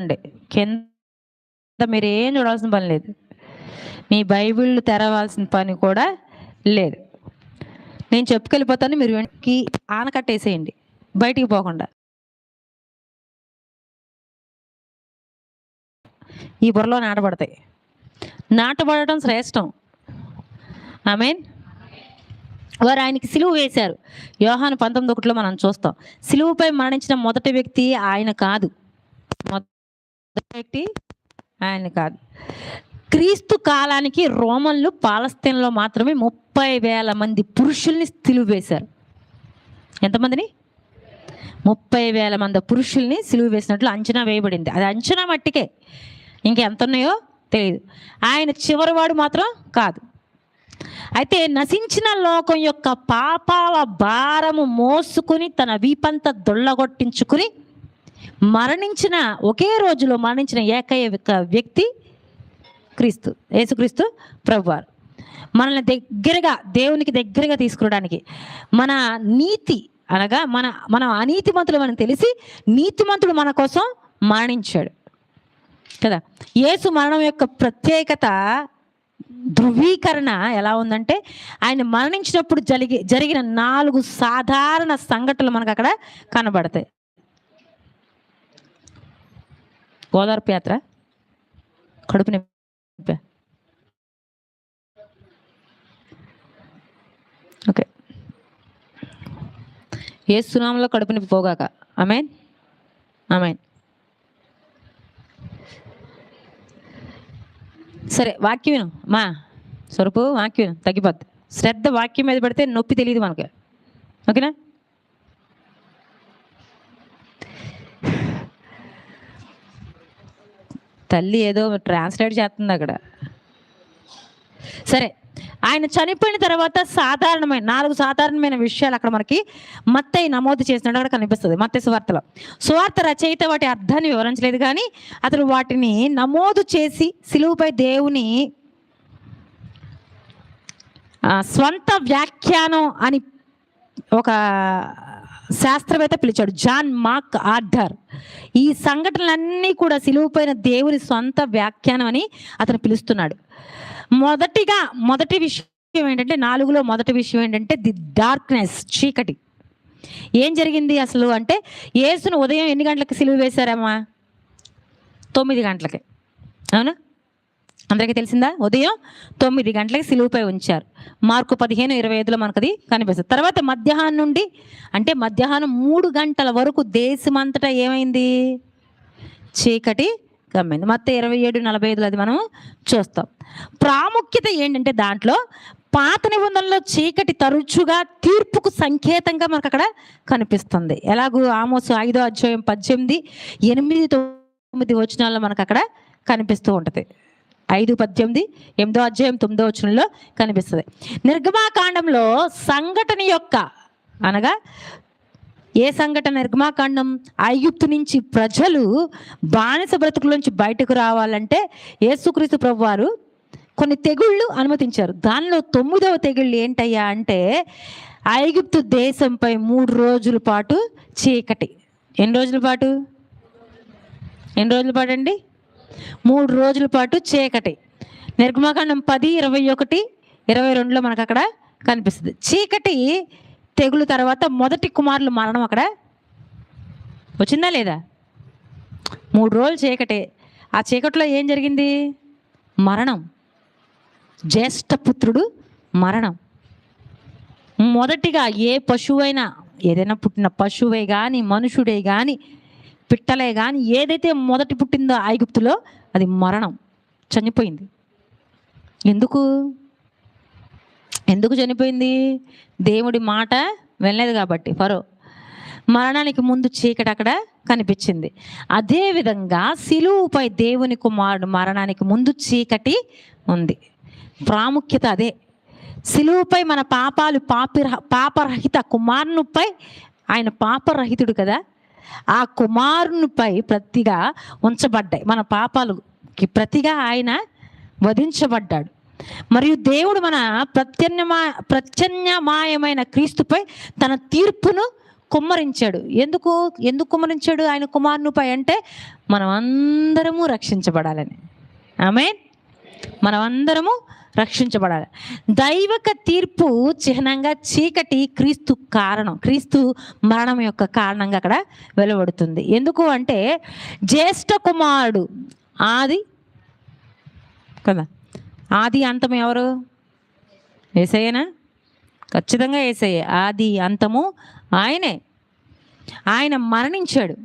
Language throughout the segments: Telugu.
చూడండి కింద మీరు ఏం చూడాల్సిన పని లేదు. మీ బైబిల్ తెరవాల్సిన పని కూడా లేదు. నేను చెప్పుకెళ్ళిపోతాను మీరు వెనక్కి ఆనకట్టేసేయండి బయటికి పోకుండా. ఈ బుర్రలో నాటబడతాయి. నాటబడటం శ్రేష్టం. ఐ మీన్ వారు ఆయనకి సిలువు వేశారు. యోహాను పంతొమ్మిది ఒకటిలో మనం చూస్తాం. సిలువుపై మరణించిన మొదటి వ్యక్తి ఆయన కాదు. మొదటి ఆయన కాదు. క్రీస్తు కాలానికి రోమన్లు పాలస్తీన్లో మాత్రమే ముప్పై వేల మంది పురుషుల్ని సిలువ వేశారు. ఎంతమందిని? ముప్పై వేల మంది పురుషుల్ని సిలువ వేసినట్లు అంచనా వేయబడింది. అది అంచనా మట్టికే. ఇంకెంత ఉన్నాయో తెలియదు ఆయన చివరివాడు మాత్రం కాదు. అయితే నశించిన లోకం యొక్క పాపాల భారము మోసుకుని తన వీపంత దొళ్ళగొట్టించుకుని మరణించిన ఒకే రోజులో మరణించిన ఏకైక వ్యక్తి క్రీస్తు యేసుక్రీస్తు ప్రభువారు. మనల్ని దగ్గరగా దేవునికి దగ్గరగా తీసుకురావడానికి మన నీతి అనగా మన మన అనీతిమంతులు మనం తెలిసి నీతిమంతుడు మన కోసం మరణించాడు. కదా? యేసు మరణం యొక్క ప్రత్యేకత ధృవీకరణ ఎలా ఉందంటే ఆయన మరణించినప్పుడు జరిగి జరిగిన నాలుగు సాధారణ సంఘటనలు మనకు అక్కడ కనబడతాయి. గోదావరి యాత్ర? కడుపు నొప్పి ఓకే. ఏ సునామంలో కడుపు నొప్పి పోగాక. అమెన్ అమెన్ సరే వాక్యం విను. మా స్వరూపు వాక్యం తగ్గిపోద్ది. శ్రద్ధ వాక్యం మీద పెడితే నొప్పి తెలియదు మనకి. ఓకేనా? తల్లి ఏదో ట్రాన్స్లేట్ చేస్తుంది అక్కడ. సరే ఆయన చనిపోయిన తర్వాత సాధారణమైన నాలుగు సాధారణమైన విషయాలు అక్కడ మనకి మత్తయి నమోదు చేసినట్టు అక్కడ కనిపిస్తుంది మత్తయి సువార్తలో. సువార్త రచయిత వాటి అర్థాన్ని వివరించలేదు కానీ అతను వాటిని నమోదు చేసి సిలువుపై దేవుని స్వంత వ్యాఖ్యానం అని ఒక శాస్త్రవేత్త పిలిచాడు జాన్ మార్క్ ఆర్థర్ ఈ సంఘటనలన్నీ కూడా సిలువుపైన దేవుని సొంత వ్యాఖ్యానం అని అతను పిలుస్తున్నాడు. మొదటిగా మొదటి విషయం ఏంటంటే నాలుగులో మొదటి విషయం ఏంటంటే ది డార్క్నెస్ చీకటి. ఏం జరిగింది అసలు అంటే యేసును ఉదయం ఎన్ని గంటలకు సిలువ వేశారమ్మా? తొమ్మిది గంటలకి. అవునా? అందరికీ తెలిసిందా? ఉదయం తొమ్మిది గంటలకి సిలువుపై ఉంచారు. మార్కు పదిహేను ఇరవై ఐదులో మనకు అది కనిపిస్తుంది. తర్వాత మధ్యాహ్నం నుండి అంటే మధ్యాహ్నం మూడు గంటల వరకు దేశమంతటా ఏమైంది? చీకటి గమ్మైంది మొత్తం ఇరవై ఏడు నలభై ఐదులో అది మనం చూస్తాం. ప్రాముఖ్యత ఏంటంటే దాంట్లో పాత నిబంధనలో చీకటి తరచుగా తీర్పుకు సంకేతంగా మనకు అక్కడ కనిపిస్తుంది. ఎలాగూ ఆమోసు ఐదో అధ్యాయం పద్దెనిమిది ఎనిమిది తొమ్మిది వచనాల్లో మనకు అక్కడ కనిపిస్తూ ఉంటుంది. ఐదు పద్దెనిమిది ఎనిమిదో అధ్యాయం తొమ్మిదో వచనంలో కనిపిస్తుంది. నిర్గమాకాండంలో సంఘటన యొక్క అనగా ఏ సంఘటన నిర్గమాకాండం? ఐగుప్తు నుంచి ప్రజలు బానిస బ్రతుకుల నుంచి బయటకు రావాలంటే యేసుక్రీస్తు ప్రభు వారు కొన్ని తెగుళ్ళు అనుమతించారు. దానిలో తొమ్మిదవ తెగుళ్ళు ఏంటయ్యా అంటే ఐగుప్తు దేశంపై మూడు రోజుల పాటు చీకటి. ఎన్ని రోజుల పాటు? ఎన్ని రోజుల పాటు అండి? మూడు రోజుల పాటు చీకటి. నిర్గమాకాండం పది ఇరవై ఒకటి ఇరవై రెండులో మనకు అక్కడ కనిపిస్తుంది. చీకటి తెగులు తర్వాత మొదటి కుమారులు మరణం అక్కడ వచ్చిందా లేదా? మూడు రోజులు చీకటే. ఆ చీకటిలో ఏం జరిగింది? మరణం. జ్యేష్ఠపుత్రుడు మరణం. మొదటిగా ఏ పశువైనా ఏదైనా పుట్టిన పశువే కానీ మనుషుడే కానీ పిట్టలే కానీ ఏదైతే మొదటి పుట్టిందో ఐగుప్తులో అది మరణం. చనిపోయింది. ఎందుకు? ఎందుకు చనిపోయింది? దేవుడి మాట వినలేదు కాబట్టి ఫరో. మరణానికి ముందు చీకటి అక్కడ కనిపించింది. అదేవిధంగా సిలువుపై దేవుని కుమారుడు మరణానికి ముందు చీకటి ఉంది. ప్రాముఖ్యత అదే. సిలువుపై మన పాపాలు పాపి పాపరహిత కుమారునిపై ఆయన పాపరహితుడు కదా? ఆ కుమారునిపై ప్రతిగా ఉంచబడ్డాయి. మన పాపాలకి ప్రతిగా ఆయన వధించబడ్డాడు. మరియు దేవుడు మన ప్రత్యన్యమా ప్రత్యన్యమాయమైన క్రీస్తుపై తన తీర్పును కుమ్మరించాడు. ఎందుకు? ఎందుకు కుమ్మరించాడు ఆయన కుమారునిపై అంటే మనం అందరము రక్షించబడాలని. ఆమెన్. మనమందరము రక్షించబడాలి. దైవక తీర్పు చిహ్నంగా చీకటి క్రీస్తు కారణం క్రీస్తు మరణం యొక్క కారణంగా అక్కడ వెలువడుతుంది. ఎందుకు అంటే జ్యేష్ఠ కుమారుడు ఆది కదా? ఆది అంతం ఎవరు? ఏసయ్యనా ఖచ్చితంగా ఏసయ్య ఆది అంతము ఆయనే. ఆయన మరణించాడు.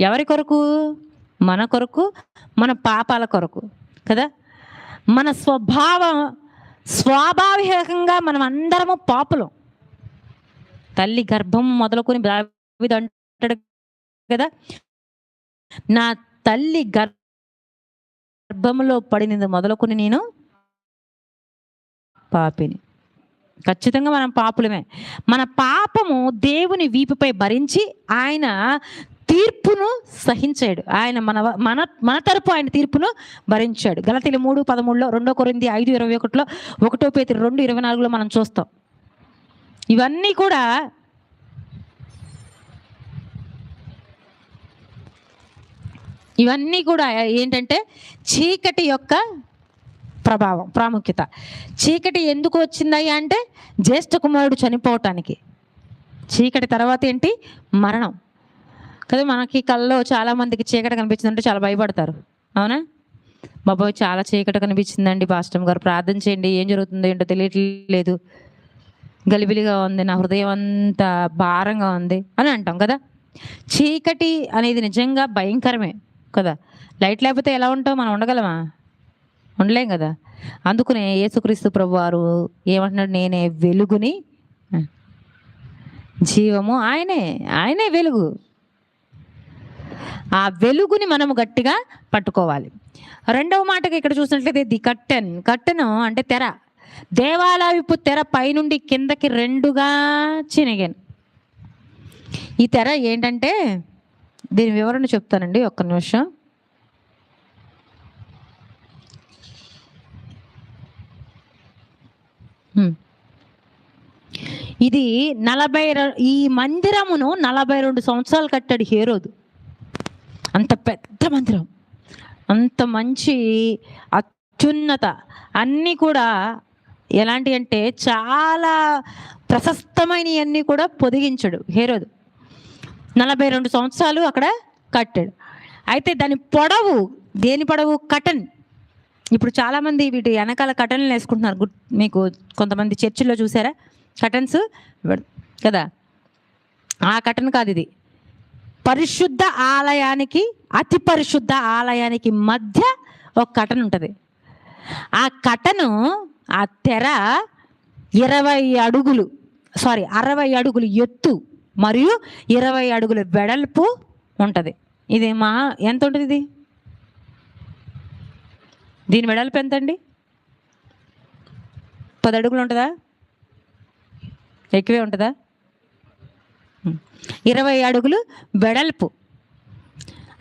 ఎవరి కొరకు? మన కొరకు మన పాపాల కొరకు కదా? మన స్వభావం స్వాభావికంగా మనం అందరము పాపులం. తల్లి గర్భం మొదలుకొని దావీదు అంటాడు కదా నా తల్లి గర్భంలో పడినది మొదలుకొని నేను పాపిని. ఖచ్చితంగా మనం పాపులమే. మన పాపము దేవుని వీపుపై భరించి ఆయన తీర్పును సహించాడు. ఆయన మన మన మన తరపు ఆయన తీర్పును భరించాడు. గలతీలు మూడు పదమూడులో రెండో కొరింది ఐదు ఇరవై ఒకటిలో ఒకటో పేతి రెండు ఇరవై నాలుగులో మనం చూస్తాం. ఇవన్నీ కూడా ఇవన్నీ కూడా ఏంటంటే చీకటి యొక్క ప్రభావం ప్రాముఖ్యత. చీకటి ఎందుకు వచ్చిందయ్య అంటే జ్యేష్ఠ కుమారుడు చనిపోవటానికి. చీకటి తర్వాత ఏంటి? మరణం. కదా మనకి కళ్ళలో చాలా మందికి చీకటి కనిపించిందంటే చాలా భయపడతారు. అవునా? బాబాయ్ చాలా చీకటి కనిపించిందండి పాస్టమ్ గారు. ప్రార్థన చేయండి ఏం జరుగుతుందో ఏంటో తెలియట్లేదు. గలిబిలిగా ఉంది నా హృదయం అంతా భారంగా ఉంది అని అంటాం కదా. చీకటి అనేది నిజంగా భయంకరమే కదా. లైట్ లేకపోతే ఎలా ఉంటాం? మనం ఉండగలమా? ఉండలేం కదా. అందుకనే యేసుక్రీస్తు ప్రభు వారు ఏమంటున్నాడు? నేనే వెలుగుని జీవము ఆయనే ఆయనే వెలుగు. ఆ వెలుగుని మనము గట్టిగా పట్టుకోవాలి. రెండవ మాటకి ఇక్కడ చూసినట్లయితే ది కట్టెన్. కట్టెను అంటే తెర. దేవాలయపు తెర పైనుండి కిందకి రెండుగా చినిగాను. ఈ తెర ఏంటంటే దీని వివరణ చెప్తానండి ఒక్క నిమిషం. ఇది నలభై ఈ మందిరమును నలభై రెండు సంవత్సరాలు కట్టాడు హేరోదు. అంత పెద్ద మందిరం. అంత మంచి అత్యున్నత. అన్నీ కూడా ఎలాంటి అంటే చాలా ప్రశస్తమైనవన్నీ కూడా పొదిగించాడు హేరోదు. నలభై రెండు సంవత్సరాలు అక్కడ కట్టాడు. అయితే దాని పొడవు దేని పొడవు? కటన్. ఇప్పుడు చాలామంది వీటి వెనకాల కటన్లు వేసుకుంటున్నారు. గుడ్ మీకు కొంతమంది చర్చిలో చూసారా? కటన్స్? కదా? ఆ కటన్ కాదు ఇది. పరిశుద్ధ ఆలయానికి అతి పరిశుద్ధ ఆలయానికి మధ్య ఒక కటన్ ఉంటుంది. ఆ కటను ఆ తెర ఇరవై అడుగులు సారీ అరవై అడుగులు ఎత్తు మరియు ఇరవై అడుగుల వెడల్పు ఉంటుంది. ఇది మా ఎంత ఉంటుంది ఇది? దీని వెడల్పు ఎంత అండి పది అడుగులు ఉంటుందా? ఎక్కువే ఉంటుందా? ఇరవై అడుగులు వెడల్పు.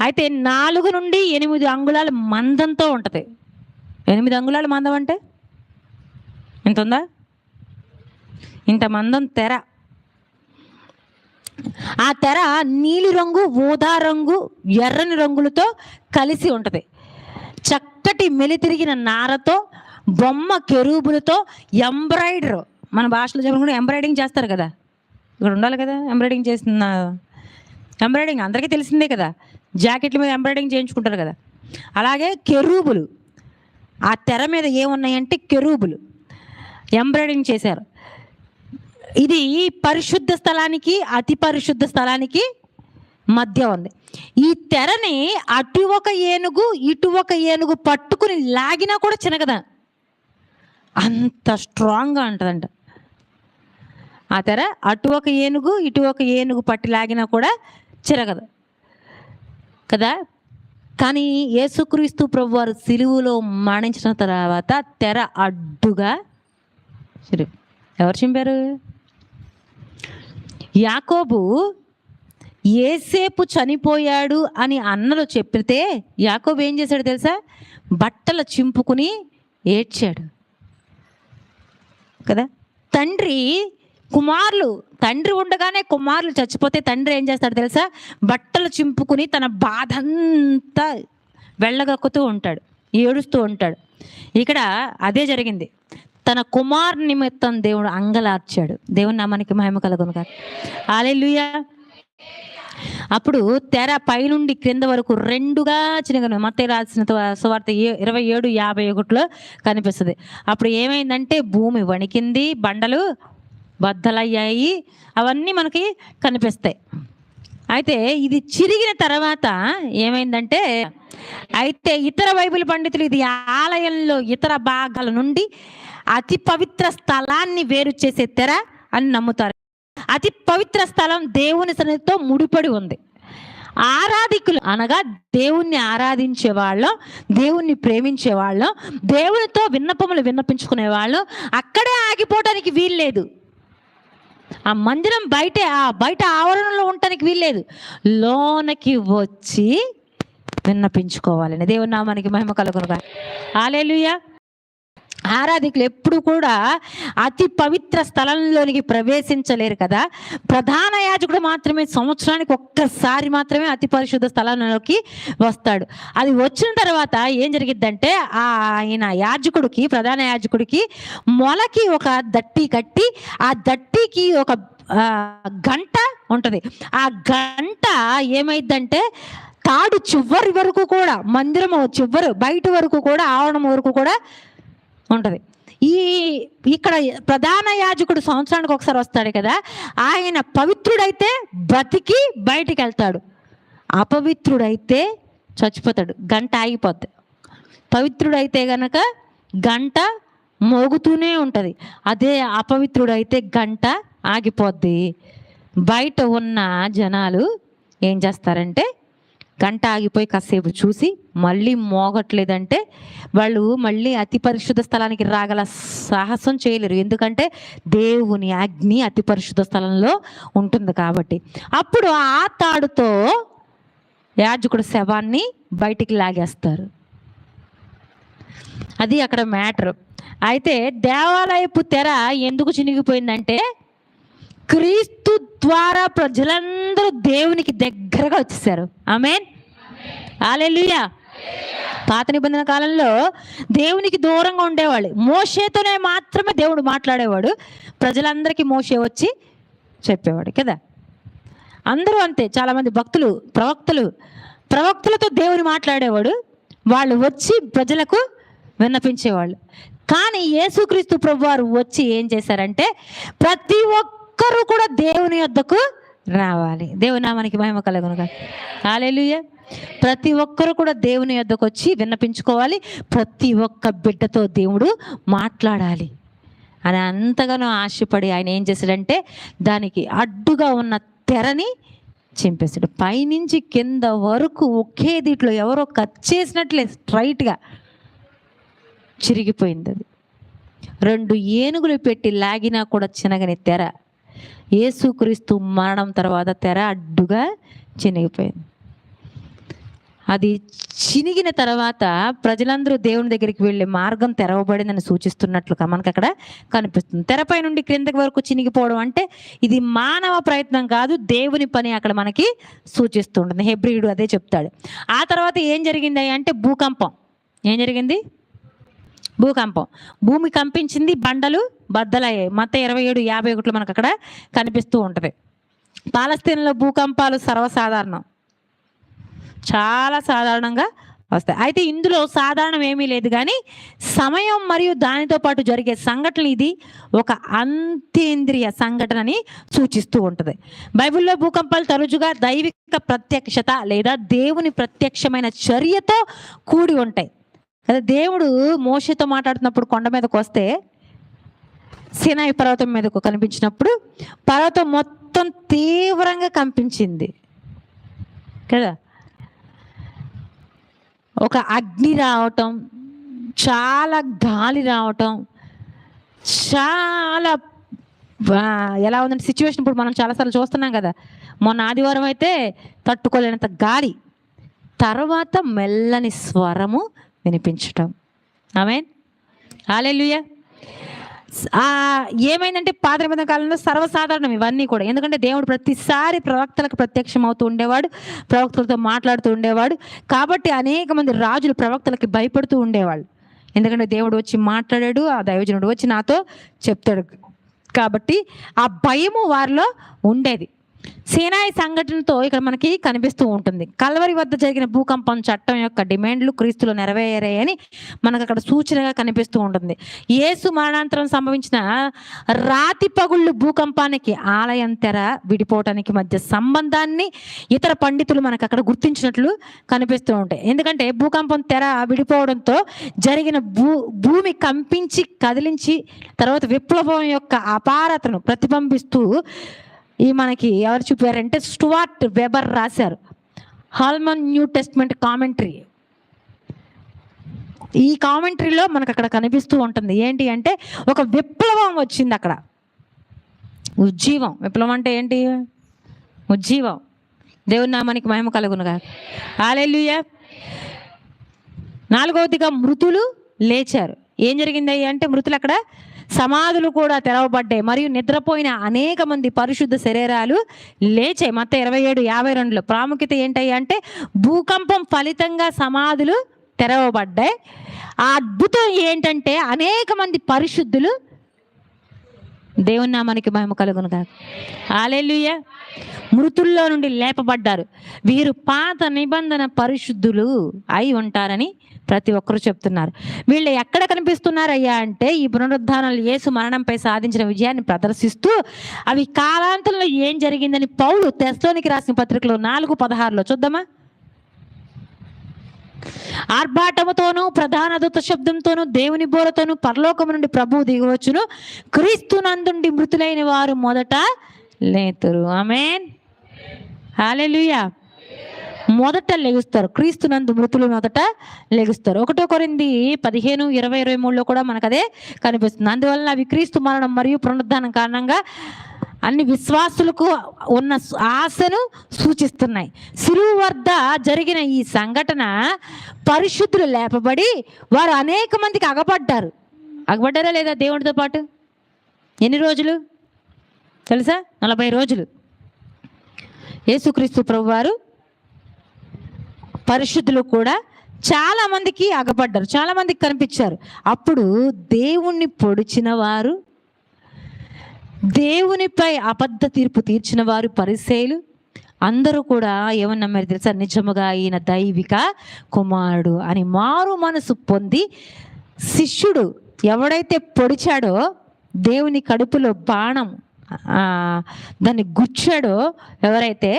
అయితే నాలుగు నుండి ఎనిమిది అంగుళాల మందంతో ఉంటుంది. ఎనిమిది అంగుళాల మందం అంటే? ఎంత ఉందా? ఇంత మందం తెర. ఆ తెర నీలిరంగు ఊదా రంగు ఎర్రని రంగులతో కలిసి ఉంటుంది. చక్కటి మెలితిరిగిన నారతో బొమ్మ కెరూబులతో ఎంబ్రాయిడర్. మన భాషలో చెప్పకుండా ఎంబ్రాయిడింగ్ చేస్తారు కదా. ఇక్కడ ఉండాలి కదా ఎంబ్రాయిడింగ్ చేస్తున్న ఎంబ్రాయిడింగ్ అందరికీ తెలిసిందే కదా. జాకెట్ల మీద ఎంబ్రాయిడింగ్ చేయించుకుంటారు కదా. అలాగే కెరూబులు. ఆ తెర మీద ఏమున్నాయంటే కెరూబులు. ఎంబ్రాయిడింగ్ చేశారు. ఇది పరిశుద్ధ స్థలానికి అతి పరిశుద్ధ స్థలానికి మధ్య ఉంది. ఈ తెరని అటు ఒక ఏనుగు ఇటు ఒక ఏనుగు పట్టుకుని లాగినా కూడా చినగదా. అంత స్ట్రాంగ్గా ఉంటుందంట. ఆ తెర అటు ఒక ఏనుగు ఇటు ఒక ఏనుగు పట్టి లాగినా కూడా చిరగదు. కదా? కానీ యేసుక్రీస్తు ప్రభు వారు సిలువులో మరణించిన తర్వాత తెర అడ్డుగా చిరు ఎవరు చింపారు? యాకోబు ఏసేపు చనిపోయాడు అని అన్నలు చెప్పితే యాకోబు ఏం చేశాడు తెలుసా? బట్టలు చింపుకుని ఏడ్చాడు. కదా? తండ్రి కుమారులు తండ్రి ఉండగానే కుమారులు చచ్చిపోతే తండ్రి ఏం చేస్తాడు తెలుసా? బట్టలు చింపుకుని తన బాధ అంతా వెళ్ళగక్కుతూ ఉంటాడు ఏడుస్తూ ఉంటాడు. ఇక్కడ అదే జరిగింది. తన కుమార్ నిమిత్తం దేవుడు అంగలార్చాడు. దేవుని నామానికి మహిమ కలుగును కాదు ఆలెలుయా అప్పుడు తెర పైనుండి క్రింద వరకు రెండుగా చిన్న మత రాసిన సువార్త ఇరవై ఏడు యాభై ఒకటిలో కనిపిస్తుంది. అప్పుడు ఏమైందంటే భూమి వణికింది బండలు బద్దలయ్యాయి. అవన్నీ మనకి కనిపిస్తాయి. అయితే ఇది చిరిగిన తర్వాత ఏమైందంటే అయితే ఇతర బైబిల్ పండితులు ఇది ఆలయంలో ఇతర భాగాల నుండి అతి పవిత్ర స్థలాన్ని వేరు చేసే తెర అని నమ్ముతారు. అతి పవిత్ర స్థలం దేవుని సన్నిధితో ముడిపడి ఉంది. ఆరాధికులు అనగా దేవుణ్ణి ఆరాధించే వాళ్ళం దేవుణ్ణి ప్రేమించే వాళ్ళం దేవునితో విన్నపములు విన్నపించుకునే వాళ్ళు అక్కడే ఆగిపోవడానికి వీల్లేదు. ఆ మందిరం బయటే ఆ బయట ఆవరణలో ఉండటానికి వీల్లేదు. లోనకి వచ్చి విన్నపించుకోవాలని దేవుని నామానికి మహిమ కలుగునుగా ఆలేలుయా ఆరాధికులు ఎప్పుడు కూడా అతి పవిత్ర స్థలంలోనికి ప్రవేశించలేరు కదా. ప్రధాన యాజకుడు మాత్రమే సంవత్సరానికి ఒక్కసారి మాత్రమే అతి పరిశుద్ధ స్థలంలోకి వస్తాడు. అది వచ్చిన తర్వాత ఏం జరిగిద్దంటే ఆ ఆయన యాజకుడికి ప్రధాన యాజకుడికి మొలకి ఒక దట్టి కట్టి ఆ దట్టికి ఒక గంట ఉంటుంది. ఆ గంట ఏమైందంటే తాడు చివరి వరకు కూడా మందిరము చివరి బయట వరకు కూడా ఆవరణం వరకు కూడా ఉంటుంది. ఈ ఇక్కడ ప్రధాన యాజకుడు సంవత్సరానికి ఒకసారి వస్తాడు కదా ఆయన పవిత్రుడైతే బ్రతికి బయటికి వెళ్తాడు అపవిత్రుడైతే చచ్చిపోతాడు గంట ఆగిపోద్ది. పవిత్రుడైతే గనక గంట మోగుతూనే ఉంటుంది. అదే అపవిత్రుడైతే గంట ఆగిపోద్ది. బయట ఉన్న జనాలు ఏం చేస్తారంటే గంట ఆగిపోయి కాసేపు చూసి మళ్ళీ మోగట్లేదంటే వాళ్ళు మళ్ళీ అతి పరిశుద్ధ స్థలానికి రాగల సాహసం చేయలేరు. ఎందుకంటే దేవుని అగ్ని అతి పరిశుద్ధ స్థలంలో ఉంటుంది కాబట్టి. అప్పుడు ఆ తాడుతో యాజకుడు శవాన్ని బయటికి లాగేస్తారు. అది అక్కడ మ్యాటర్. అయితే దేవాలయపు తెర ఎందుకు చినిగిపోయిందంటే క్రీస్తు ద్వారా ప్రజలందరూ దేవునికి దగ్గరగా వచ్చేసారు. ఆమెన్? ఆలెలుయా పాత నిబంధన కాలంలో దేవునికి దూరంగా ఉండేవాళ్ళు. మోషేతోనే మాత్రమే దేవుడు మాట్లాడేవాడు. ప్రజలందరికీ మోషే వచ్చి చెప్పేవాడు కదా. అందరూ అంతే. చాలామంది భక్తులు ప్రవక్తలు ప్రవక్తలతో దేవుని మాట్లాడేవాడు. వాళ్ళు వచ్చి ప్రజలకు విన్నపించేవాళ్ళు. కానీ యేసుక్రీస్తు ప్రభు వారు వచ్చి ఏం చేశారంటే ప్రతి ఒక్కరూ కూడా దేవుని యొద్దకు రావాలి. దేవునా నామానికి మహిమ కలగను హాలేలుయ ప్రతి ఒక్కరు కూడా దేవుని యొద్దకు వచ్చి విన్నపించుకోవాలి. ప్రతి ఒక్క బిడ్డతో దేవుడు మాట్లాడాలి. అని అంతగానో ఆశపడి ఆయన ఏం చేశాడంటే దానికి అడ్డుగా ఉన్న తెరని చింపేశాడు. పైనుంచి కింద వరకు ఒకే దీంట్లో ఎవరో కట్ చేసినట్లే స్ట్రైట్గా చిరిగిపోయింది అది. రెండు ఏనుగులు పెట్టి లాగినా కూడా చినగని తెర. ఏసుక్రీస్తు మరణం తర్వాత తెర అడ్డుగా చినిగిపోయింది. అది చినిగిన తర్వాత ప్రజలందరూ దేవుని దగ్గరికి వెళ్ళే మార్గం తెరవబడిందని సూచిస్తున్నట్లుగా మనకు అక్కడ కనిపిస్తుంది. తెరపై నుండి క్రిందకి వరకు చినిగిపోవడం అంటే ఇది మానవ ప్రయత్నం కాదు దేవుని పని అక్కడ మనకి సూచిస్తుంటుంది. హెబ్రియుడు అదే చెప్తాడు. ఆ తర్వాత ఏం జరిగింది అంటే భూకంపం. ఏం జరిగింది? భూకంపం. భూమి కంపించింది బండలు బద్దలయ్యాయి. మత ఇరవై ఏడు యాభై ఒకటిలో మనకు అక్కడ కనిపిస్తూ ఉంటుంది. పాలస్తీన్లో భూకంపాలు సర్వసాధారణం. చాలా సాధారణంగా వస్తాయి. అయితే ఇందులో సాధారణం ఏమీ లేదు కానీ సమయం మరియు దానితో పాటు జరిగే సంఘటన ఇది ఒక అంతేంద్రియ సంఘటనని సూచిస్తూ ఉంటుంది. బైబిల్లో భూకంపాలు తరచుగా దైవిక ప్రత్యక్షత లేదా దేవుని ప్రత్యక్షమైన చర్యతో కూడి ఉంటాయి. కదా దేవుడు మోషతో మాట్లాడుతున్నప్పుడు కొండ మీదకు వస్తే సినాయి పర్వతం మీదకు కనిపించినప్పుడు పర్వతం మొత్తం తీవ్రంగా కంపించింది. కదా? ఒక అగ్ని రావటం చాలా గాలి రావటం చాలా ఎలా ఉందంటే సిచ్యువేషన్ ఇప్పుడు మనం చాలాసార్లు చూస్తున్నాం కదా. మొన్న ఆదివారం అయితే తట్టుకోలేనంత గాలి తర్వాత మెల్లని స్వరము వినిపించటం. ఆమె హాలే ఆ ఏమైందంటే పాత కాలంలో సర్వసాధారణం ఇవన్నీ కూడా. ఎందుకంటే దేవుడు ప్రతిసారి ప్రవక్తలకు ప్రత్యక్షం అవుతూ ఉండేవాడు ప్రవక్తలతో మాట్లాడుతూ ఉండేవాడు. కాబట్టి అనేక మంది రాజులు ప్రవక్తలకి భయపడుతూ ఉండేవాళ్ళు. ఎందుకంటే దేవుడు వచ్చి మాట్లాడాడు ఆ దైవజనుడు వచ్చి నాతో చెప్తాడు. కాబట్టి ఆ భయము వారిలో ఉండేది. సేనాయి సంఘటనతో ఇక్కడ మనకి కనిపిస్తూ ఉంటుంది. కల్వరి వద్ద జరిగిన భూకంపం చట్టం యొక్క డిమాండ్లు క్రీస్తులు నెరవేరాయని మనకు అక్కడ సూచనగా కనిపిస్తూ ఉంటుంది. యేసు మరణాంతరం సంభవించిన రాతి పగుళ్ళు భూకంపానికి ఆలయం తెర విడిపోవటానికి మధ్య సంబంధాన్ని ఇతర పండితులు మనకు అక్కడ గుర్తించినట్లు కనిపిస్తూ ఉంటాయి. ఎందుకంటే భూకంపం తెర విడిపోవడంతో జరిగిన భూ భూమి కంపించి కదిలించి తర్వాత విప్లవం యొక్క అపారతను ప్రతిబింబిస్తూ ఈ మనకి ఎవరు చూపారంటే స్టువార్ట్ వెబర్ రాశారు. Holman new testament commentary. ఈ కామెంటరీలో మనకు అక్కడ కనిపిస్తూ ఉంటుంది. ఏంటి అంటే ఒక విప్లవం వచ్చింది అక్కడ. ఉజ్జీవం. విప్లవం అంటే ఏంటి? ఉజ్జీవం. దేవుని నామానికి మహిమ కలుగునుగా. ఆలెలుయ నాలుగవదిగా మృతులు లేచారు. ఏం జరిగింది అంటే మృతులు అక్కడ సమాధులు కూడా తెరవబడ్డాయి. మరియు నిద్రపోయిన అనేక మంది పరిశుద్ధ శరీరాలు లేచాయి. మొత్తం ఇరవై ఏడు యాభై రెండులో. ప్రాముఖ్యత ఏంటయ్యా అంటే భూకంపం ఫలితంగా సమాధులు తెరవబడ్డాయి. ఆ అద్భుతం ఏంటంటే అనేక మంది పరిశుద్ధులు దేవుని నామానికి మహిమ కలుగును కాక ఆలెలుయ మృతుల్లో నుండి లేపబడ్డారు. వీరు పాత నిబంధన పరిశుద్ధులు అయి ఉంటారని ప్రతి ఒక్కరూ చెప్తున్నారు. వీళ్ళు ఎక్కడ కనిపిస్తున్నారయ్యా అంటే ఈ పునరుద్ధానాలు యేసు మరణంపై సాధించిన విజయాన్ని ప్రదర్శిస్తూ అవి కాలాంతంలో ఏం జరిగిందని పౌలు తెస్లోనికి రాసిన పత్రికలో నాలుగు పదహారులో చూద్దామా? ఆర్భాటముతోనూ ప్రధాన దూత శబ్దంతోనూ దేవుని బోరతోనూ పరలోకము నుండి ప్రభువు దిగవచ్చును. క్రీస్తునందుండి మృతులైన వారు మొదట లేతురు. ఆమెన్. హాలెలుయా మొదట లెగుస్తారు. క్రీస్తునందు మృతులు మొదట లెగుస్తారు. ఒకటో కొరింది పదిహేను ఇరవై ఇరవై మూడులో కూడా మనకు అదే కనిపిస్తుంది. అందువలన అవి క్రీస్తు మరణం మరియు పునరుద్ధానం కారణంగా అన్ని విశ్వాసులకు ఉన్న ఆశను సూచిస్తున్నాయి. సిలువు వద్ద జరిగిన ఈ సంఘటన పరిశుద్ధులు లేపబడి వారు అనేక మందికి అగపడ్డారు. అగపడ్డారా లేదా దేవుడితో పాటు? ఎన్ని రోజులు? తెలుసా? నలభై రోజులు. యేసుక్రీస్తు ప్రభు వారు పరిశుద్ధులు కూడా చాలా మందికి అగపడ్డారు చాలా మందికి కనిపించారు. అప్పుడు దేవుణ్ణి పొడిచిన వారు దేవునిపై అబద్ధ తీర్పు తీర్చిన వారు పరిశైలు అందరూ కూడా ఏమన్నా మరి తెలుసా? నిజముగా ఈయన దైవిక కుమారుడు అని మారు మనసు పొంది శిష్యుడు ఎవడైతే పొడిచాడో దేవుని కడుపులో బాణం దాన్ని గుచ్చాడో ఎవరైతే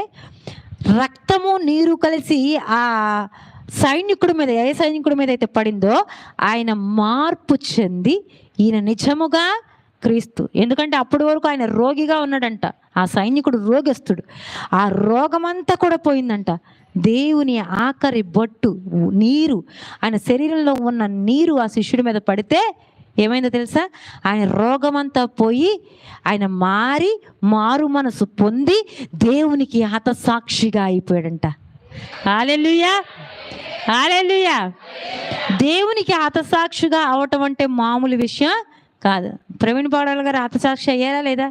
రక్తము నీరు కలిసి ఆ సైనికుడి మీద ఏ సైనికుడి మీద అయితే పడిందో ఆయన మార్పు చెంది ఈయన నిజముగా క్రీస్తు. ఎందుకంటే అప్పటి వరకు ఆయన రోగిగా ఉన్నాడంట. ఆ సైనికుడు రోగస్తుడు ఆ రోగమంతా కూడా పోయిందంట. దేవుని ఆఖరి బొట్టు నీరు ఆయన శరీరంలో ఉన్న నీరు ఆ శిష్యుడి మీద పడితే ఏమైందో తెలుసా? ఆయన రోగమంతా పోయి ఆయన మారి మారు మనసు పొంది దేవునికి హతసాక్షిగా అయిపోయాడంట. హాలెలుయా హాలెలుయా దేవునికి హతసాక్షిగా అవటం అంటే మామూలు విషయం కాదు. ప్రవీణ్ పాడాల గారు హతసాక్షి అయ్యారా లేదా?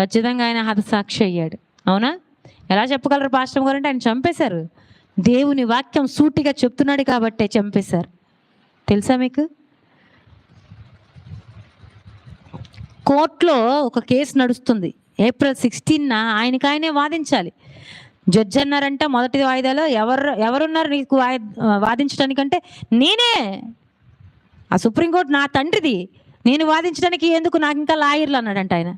ఖచ్చితంగా ఆయన హతసాక్షి అయ్యాడు. అవునా? ఎలా చెప్పగలరు పాశ్రం గారు అంటే ఆయన చంపేశారు. దేవుని వాక్యం సూటిగా చెప్తున్నాడు కాబట్టే చంపేశారు. తెలుసా మీకు? కోర్టులో ఒక కేసు నడుస్తుంది. ఏప్రిల్ సిక్స్టీన్న ఆయనకి ఆయనే వాదించాలి. జడ్జి అన్నారంట మొదటి వాయిదాలో ఎవరు ఎవరున్నారు నీకు వాయి వాదించడానికంటే నేనే. ఆ సుప్రీంకోర్టు నా తండ్రిది. నేను వాదించడానికి ఎందుకు నాకు ఇంకా లాయర్లు అన్నాడంట ఆయన.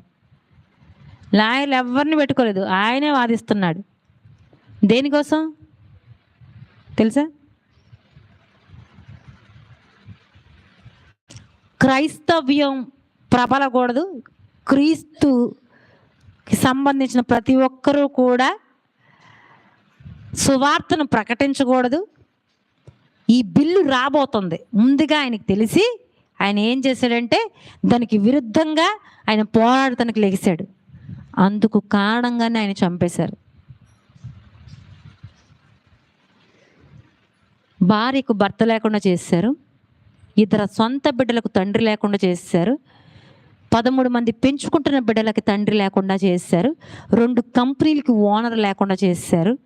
లాయర్లు ఎవరిని పెట్టుకోలేదు ఆయనే వాదిస్తున్నాడు. దేనికోసం? తెలుసా? క్రైస్తవ్యం ప్రబలకూడదు. క్రీస్తుకి సంబంధించిన ప్రతి ఒక్కరూ కూడా సువార్తను ప్రకటించకూడదు. ఈ బిల్లు రాబోతుంది. ముందుగా ఆయనకి తెలిసి ఆయన ఏం చేశాడంటే దానికి విరుద్ధంగా ఆయన పోరాడతానికి లెగిశాడు అందుకు కారణంగానే ఆయన చంపేశారు. భార్యకు భర్త లేకుండా చేశారు. ఇద్దరు సొంత బిడ్డలకు తండ్రి లేకుండా చేశారు. పదమూడు మంది పెంచుకుంటున్న బిడ్డలకి తండ్రి లేకుండా చేశారు. రెండు కంపెనీలకి ఓనర్ లేకుండా చేశారు.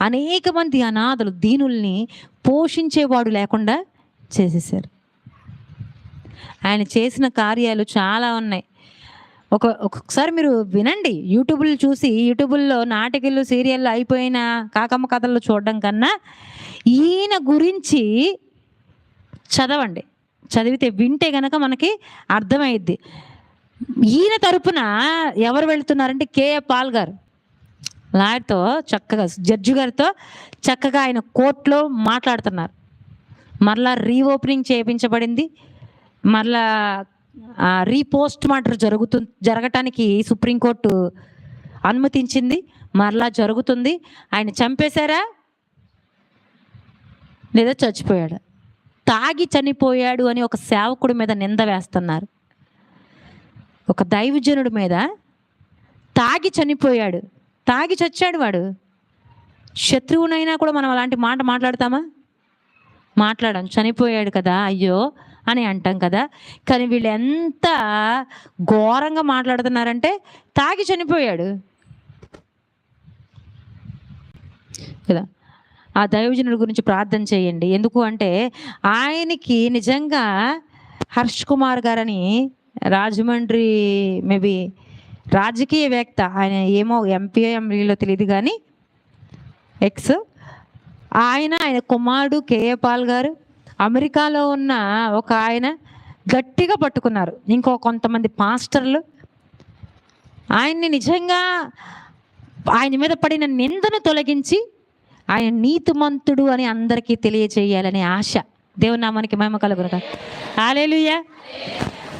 అనేక మంది అనాథలు దీనుల్ని పోషించేవాడు లేకుండా చేసేసారు ఆయన చేసిన కార్యాలు చాలా ఉన్నాయి. ఒక ఒక్కొక్కసారి మీరు వినండి. యూట్యూబ్లు చూసి యూట్యూబ్లో నాటికలు సీరియల్ అయిపోయిన కాకమ్మ కథలు చూడడం కన్నా ఈయన గురించి చదవండి. చదివితే వింటే గనక మనకి అర్థమైద్ది. ఈయన తరపున ఎవరు వెళుతున్నారంటే కేఏ పాల్ గారు. లాయర్తో చక్కగా జడ్జి గారితో చక్కగా ఆయన కోర్టులో మాట్లాడుతున్నారు. మరలా రీఓపెనింగ్ చేయించబడింది. మరలా రీపోస్ట్ మార్టర్ జరుగుతు జరగటానికి సుప్రీంకోర్టు అనుమతించింది. మరలా జరుగుతుంది. ఆయన చంపేశారా? లేదా చచ్చిపోయాడు? తాగి చనిపోయాడు అని ఒక సేవకుడి మీద నింద వేస్తున్నారు. ఒక దైవజనుడి మీద తాగి చనిపోయాడు. తాగి చచ్చాడు వాడు. శత్రువునైనా కూడా మనం అలాంటి మాట మాట్లాడతామా? మాట్లాడం. చనిపోయాడు కదా అయ్యో అని అంటాం కదా. కానీ వీళ్ళు ఎంత ఘోరంగా మాట్లాడుతున్నారంటే తాగి చనిపోయాడు. కదా? ఆ దైవజనుడి గురించి ప్రార్థన చేయండి. ఎందుకు అంటే ఆయనకి నిజంగా హర్ష్ కుమార్ గారని రాజమండ్రి మేబీ రాజకీయవేత్త ఆయన ఏమో ఎంపీ ఎంపీలో తెలియదు కానీ ఎక్స్ ఆయన ఆయన కుమారుడు కేఏ పాల్ గారు అమెరికాలో ఉన్న ఒక ఆయన గట్టిగా పట్టుకున్నారు. ఇంకో కొంతమంది పాస్టర్లు. ఆయన్ని నిజంగా ఆయన మీద పడిన నిందను తొలగించి ఆయన నీతిమంతుడు అని అందరికీ తెలియచేయాలనే ఆశ. దేవునామానికి మహిమ కలుగునుగా ఆలేలుయ్యా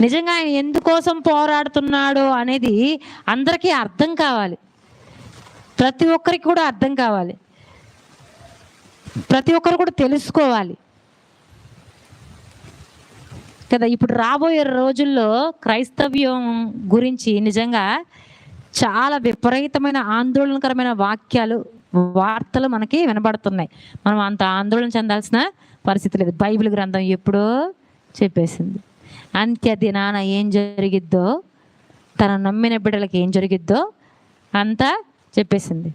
నిజంగా ఆయన ఎందుకోసం పోరాడుతున్నాడో అనేది అందరికీ అర్థం కావాలి. ప్రతి ఒక్కరికి కూడా అర్థం కావాలి. ప్రతి ఒక్కరు కూడా తెలుసుకోవాలి. కదా ఇప్పుడు రాబోయే రోజుల్లో క్రైస్తవ్యం గురించి నిజంగా చాలా విపరీతమైన ఆందోళనకరమైన వాక్యాలు వార్తలు మనకి వినబడుతున్నాయి. మనం అంత ఆందోళన చెందాల్సిన పరిస్థితి లేదు. బైబిల్ గ్రంథం ఎప్పుడో చెప్పేసింది. అంత్య దినాన ఏం జరిగిద్దో తన నమ్మిన బిడ్డలకి ఏం జరిగిద్దో అంతా చెప్పేసింది.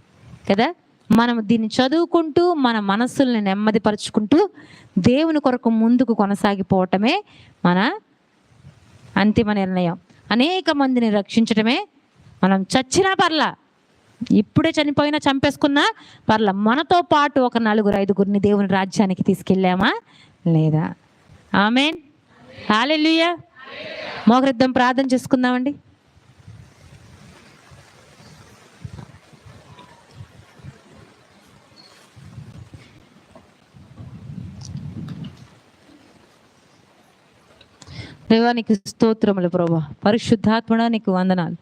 కదా? మనం దీన్ని చదువుకుంటూ మన మనస్సుల్ని నెమ్మదిపరుచుకుంటూ దేవుని కొరకు ముందుకు కొనసాగిపోవటమే మన అంతిమ నిర్ణయం. అనేక మందిని రక్షించటమే మనం చచ్చినా పర్లా ఇప్పుడే చనిపోయినా చంపేసుకున్నా పర్ల మనతో పాటు ఒక నలుగురు ఐదుగురిని దేవుని రాజ్యానికి తీసుకెళ్ళామా? లేదా? ఆమెన్. హాలెలుయా. మోగరిద్దం ప్రార్థన చేసుకుందామండి. దేవా నీకు స్తోత్రములు ప్రభా. పరిశుద్ధాత్మడా నీకు వందనాలు.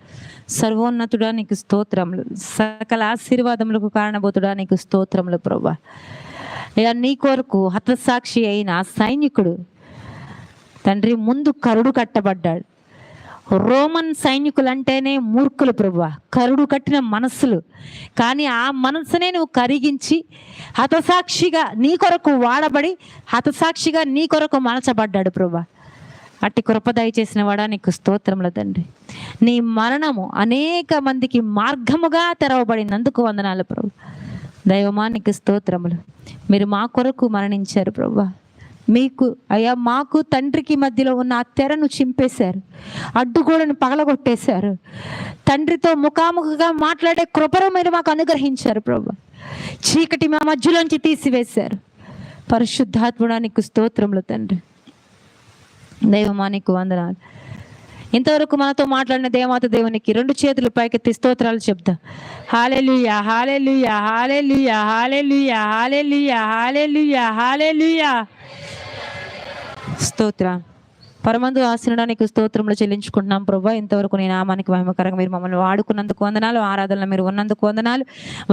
సర్వోన్నతుడా నీకు స్తోత్రములు. సకల ఆశీర్వాదములకు కారణబోతుడా నీకు స్తోత్రములు ప్రభా. నీ కొరకు హతసాక్షి అయిన సైనికుడు తండ్రి ముందు కరుడు కట్టబడ్డాడు. రోమన్ సైనికులు అంటేనే మూర్ఖులు ప్రభు కరుడు కట్టిన మనస్సులు. కానీ ఆ మనస్సునే నువ్వు కరిగించి హతసాక్షిగా నీ కొరకు వాడబడి హతసాక్షిగా నీ కొరకు మలచబడ్డాడు ప్రభు అట్టి కృప దయచేసిన వాడా నీకు స్తోత్రములు తండ్రి. నీ మరణము అనేక మందికి మార్గముగా తెరవబడినందుకు వందనాలు ప్రభు దైవమా నీకు స్తోత్రములు. మీరు మా కొరకు మరణించారు ప్రభు మీకు అయ్యా మాకు తండ్రికి మధ్యలో ఉన్న ఆ తెరను చింపేశారు. అడ్డుగోడను పగలగొట్టేశారు. తండ్రితో ముఖాముఖిగా మాట్లాడే కృపను మీరు మాకు అనుగ్రహించారు ప్రభు. చీకటి మా మధ్యలోంచి తీసివేశారు. పరిశుద్ధాత్ముడానికి స్తోత్రములు తండ్రి. దైవమా నీకు వందనాలు. ఇంతవరకు మనతో మాట్లాడిన దేవమాత దేవునికి రెండు చేతులు పైకెత్తి స్తోత్రాలు చెప్తా. Hallelujah hallelujah hallelujah hallelujah hallelujah hallelujah hallelujah. స్తోత్ర పరమందు ఆశీనడానికి స్తోత్రములు చెల్లించుకుంటున్నాం ప్రభా. ఇంతవరకు నీ నామానికి మహిమకరంగా మీరు మమ్మల్ని వాడుకున్నందుకు వందనాలు ఆరాధనలు మీరు ఉన్నందుకు వందనాలు.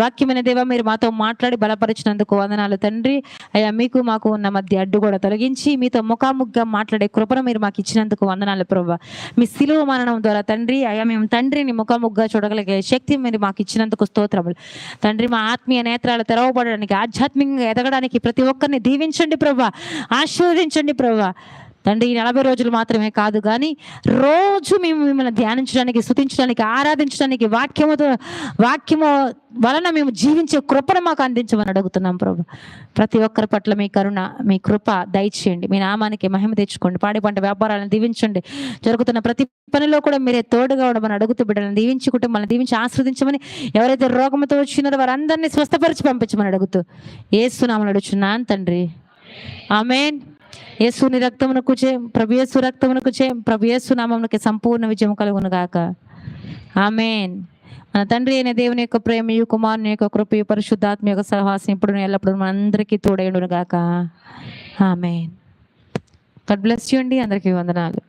వాక్యమైన దేవ మీరు మాతో మాట్లాడి బలపరిచినందుకు వందనాలు తండ్రి. అయ్యా మీకు మాకు ఉన్న మధ్య అడ్డు కూడా తొలగించి మీతో ముఖాముఖిగా మాట్లాడే కృపను మీరు మాకు ఇచ్చినందుకు వందనాలు ప్రభా. మీ సిలువ మరణం ద్వారా తండ్రి అయ్యా మేము తండ్రిని ముఖాముఖిగా చూడగలిగే శక్తి మీరు మాకు ఇచ్చినందుకు స్తోత్రములు. తండ్రి మా ఆత్మీయ నేత్రాలు తెరవబడడానికి ఆధ్యాత్మికంగా ఎదగడానికి ప్రతి ఒక్కరిని దీవించండి ప్రభా. ఆశీర్వదించండి ప్రభా. తండ్రి ఈ నలభై రోజులు మాత్రమే కాదు కానీ రోజు మేము మిమ్మల్ని ధ్యానించడానికి స్థుతించడానికి ఆరాధించడానికి వాక్యముతో వాక్యము వలన మేము జీవించే కృపను మాకు అందించమని అడుగుతున్నాం ప్రభు. ప్రతి ఒక్కరి పట్ల మీ కరుణ మీ కృప దయచేయండి. మీ నామానికి మహిమ తెచ్చుకోండి. పాడి పంట వ్యాపారాలను దీవించండి. జరుగుతున్న ప్రతి పనిలో కూడా మీరే తోడుగా ఉండమని అడుగుతూ బిడ్డలను దీవించి కుటుంబాలను దీవించి ఆస్వాదించమని ఎవరైతే రోగంతో వచ్చినారో వారందరినీ స్వస్థపరిచి పంపించమని అడుగుతూ ఏసునామని అడుగుచున్నాను తండ్రి. ఆమెన్. యేసుని రక్తమునకు చే ప్రభు రక్తమునకు చే ప్రభు నామమునకి సంపూర్ణ విజయం కలుగును గాక. ఆమెన్. మన తండ్రి అయిన దేవుని యొక్క ప్రేమయు కుమారుని యొక్క కృపయు పరిశుద్ధాత్మ యొక్క సహవాసం ఇప్పుడు ఎల్లప్పుడూ మనందరికీ తోడైండును గాక. ఆమెన్. గడ్ బ్లెస్ యూ అండి. అందరికీ వందనాలు.